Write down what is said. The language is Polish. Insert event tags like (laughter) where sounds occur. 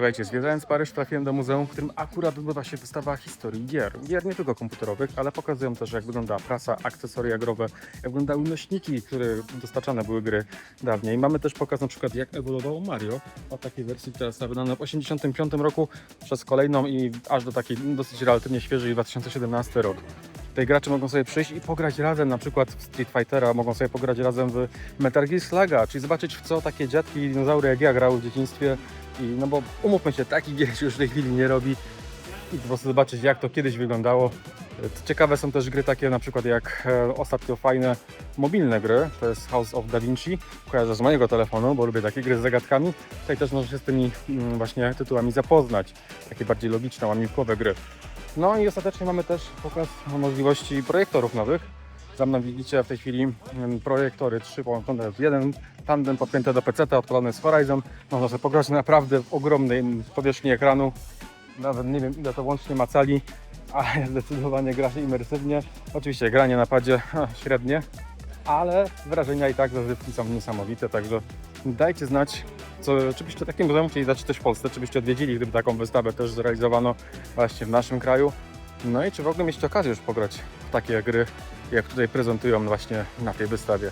Słuchajcie, zwiedzając Paryż trafiłem do muzeum, w którym akurat odbywa się wystawa historii gier. Gier nie tylko komputerowych, ale pokazują też jak wygląda prasa, akcesoria growe, jak wyglądały nośniki, które dostarczane były gry dawniej. Mamy też pokaz na przykład jak ewoluowało Mario od takiej wersji, która została wydana w 1985 roku przez kolejną i aż do takiej dosyć relatywnie świeżej 2017 rok. Tutaj gracze mogą sobie przyjść i pograć razem, na przykład w Street Fightera, mogą sobie pograć razem w Metal Gear Slaga, czyli zobaczyć w co takie dziadki i dinozaury jak ja grały w dzieciństwie. I no bo umówmy się, takich gier już w tej chwili nie robi i po prostu zobaczyć jak to kiedyś wyglądało. E, Ciekawe są też gry takie na przykład jak e, ostatnio fajne mobilne gry, to jest House of Da Vinci, kojarzę z mojego telefonu, bo lubię takie gry z zagadkami. Tutaj też można się z tymi mm, właśnie tytułami zapoznać, takie bardziej logiczne, łamigłowe gry. No i ostatecznie mamy też pokaz możliwości projektorów nowych. Za mną widzicie w tej chwili mm, projektory trzy połączone w jeden, tandem podpięte do PC, odpalony z Horizon. Można sobie pograć naprawdę w ogromnej powierzchni ekranu. Nawet nie wiem ile to łącznie ma cali, ale (laughs) zdecydowanie gra się imersywnie. Oczywiście granie na padzie średnie, ale wrażenia i tak zagrywki są niesamowite, także dajcie znać, co, czy byście takim muzeum chcieli dać też w Polsce, czy byście odwiedzili, gdyby taką wystawę też zrealizowano właśnie w naszym kraju. No i czy w ogóle mieliście okazję już pograć w takie gry, jak tutaj prezentują właśnie na tej wystawie.